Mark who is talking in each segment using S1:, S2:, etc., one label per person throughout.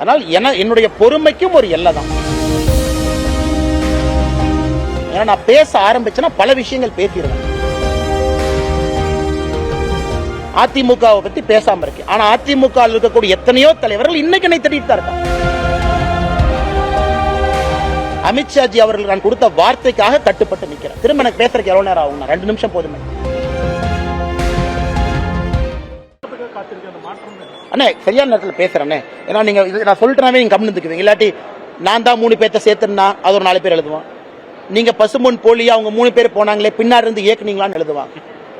S1: அதனால் என என்னுடைய பொறுமைக்கும் ஒரு எல்லை தான். ஏன்னா நான் பேச ஆரம்பிச்சேன்னா பல விஷயங்கள் பேசிடுவேன் அதிமுகவை பத்தி பேசாம இருக்கு ஆனா அதிமுக இருக்கக்கூடிய எத்தனையோ தலைவர்கள் இன்னைக்கு என்னை தேடிட்டு தான் இருக்காங்க. அமித்ஷாஜி அவர்கள் நான் கொடுத்த வார்த்தைக்காக கட்டுப்பட்டு நிற்கிறேன் திரும்ப எனக்கு பேசுறதுக்கு எவ்வளவு நேரம் ஆகும் ரெண்டு நிமிஷம் போதுமே. அண்ணே சரியான நேரத்தில் பேசுகிறேண்ணே ஏன்னா நீங்கள் இது நான் சொல்லிட்டேனாவே நீங்கள் கம்னு இல்லாட்டி நான் தான் மூணு பேர்த்த சேர்த்துனா அது ஒரு நாலு பேர் எழுதுவான். நீங்கள் பசும்பொன் போலியா அவங்க மூணு பேர் போனாங்களே பின்னாடி இருந்து இயக்குனீங்களான்னு எழுதுவான்.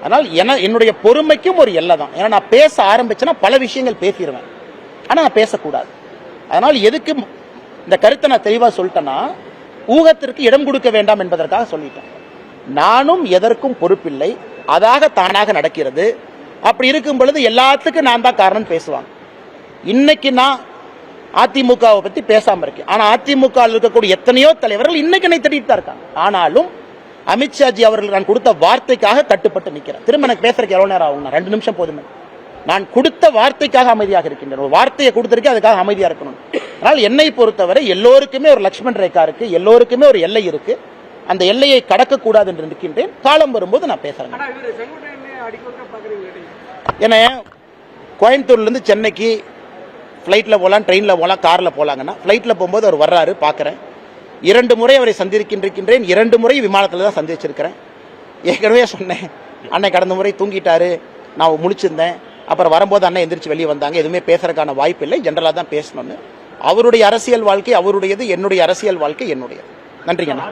S1: அதனால் என என்னுடைய பொறுமைக்கும் ஒரு எல்லை தான். ஏன்னா நான் பேச ஆரம்பிச்சேன்னா பல விஷயங்கள் பேசிடுவேன் ஆனால் நான் பேசக்கூடாது. அதனால் எதுக்கு இந்த கருத்தை நான் தெளிவாக சொல்லிட்டேன்னா ஊகத்திற்கு இடம் கொடுக்க வேண்டாம் என்பதற்காக சொல்லிட்டேன். நானும் எதற்கும் பொறுப்பில்லை. அதாக தானாக நடக்கிறது. அப்படி இருக்கும் பொழுது எல்லாத்துக்கும் நான் தான் காரணம் பேசுவாங்க. இன்னைக்கு நான் அதிமுகவை பற்றி பேசாமல் இருக்கேன். ஆனால் அதிமுக இருக்கக்கூடிய எத்தனையோ தலைவர்கள் இன்னைக்கு என்னை தேடிட்டு தான் இருக்காங்க. ஆனாலும் அமித்ஷாஜி அவர்கள் நான் கொடுத்த வார்த்தைக்காக கட்டுப்பட்டு நிற்கிறேன். திரும்ப எனக்கு பேசுறதுக்கு எவ்வளோ நேரம் ஆகும் ரெண்டு நிமிஷம் போதுமே. நான் கொடுத்த வார்த்தைக்காக அமைதியாக இருக்கின்றேன். ஒரு வார்த்தையை கொடுத்திருக்கேன் அதுக்காக அமைதியாக இருக்கணும். அதனால் என்னை பொறுத்தவரை எல்லோருக்குமே ஒரு லக்ஷ்மண் ரேகா இருக்கு எல்லோருக்குமே ஒரு எல்லை இருக்கு. அந்த எல்லையை கடக்கக்கூடாது என்று இருக்கின்றேன் காலம் வரும்போது நான் பேசுறேன். ஏன்னா கோயம்புத்தூர்லேருந்து சென்னைக்கு ஃப்ளைட்டில் போகலாம் ட்ரெயினில் போகலாம் காரில் போகலாங்கன்னா ஃப்ளைட்டில் போகும்போது அவர் வர்றாரு பார்க்குறேன் இரண்டு முறை அவரை சந்திருக்கின்றிருக்கின்றேன் இரண்டு முறை விமானத்தில் தான் சந்திச்சிருக்கிறேன். ஏற்கனவே சொன்னேன் அன்னை கடந்த முறை தூங்கிட்டாரு நான் முழிச்சிருந்தேன் அப்புறம் வரும்போது அண்ணன் எந்திரிச்சு வெளியே வந்தாங்க எதுவுமே பேசுறதுக்கான வாய்ப்பு இல்லை ஜென்ரலாக தான் பேசணும்னு. அவருடைய அரசியல் வாழ்க்கை அவருடையது என்னுடைய அரசியல் வாழ்க்கை என்னுடையது. நன்றிங்கண்ணா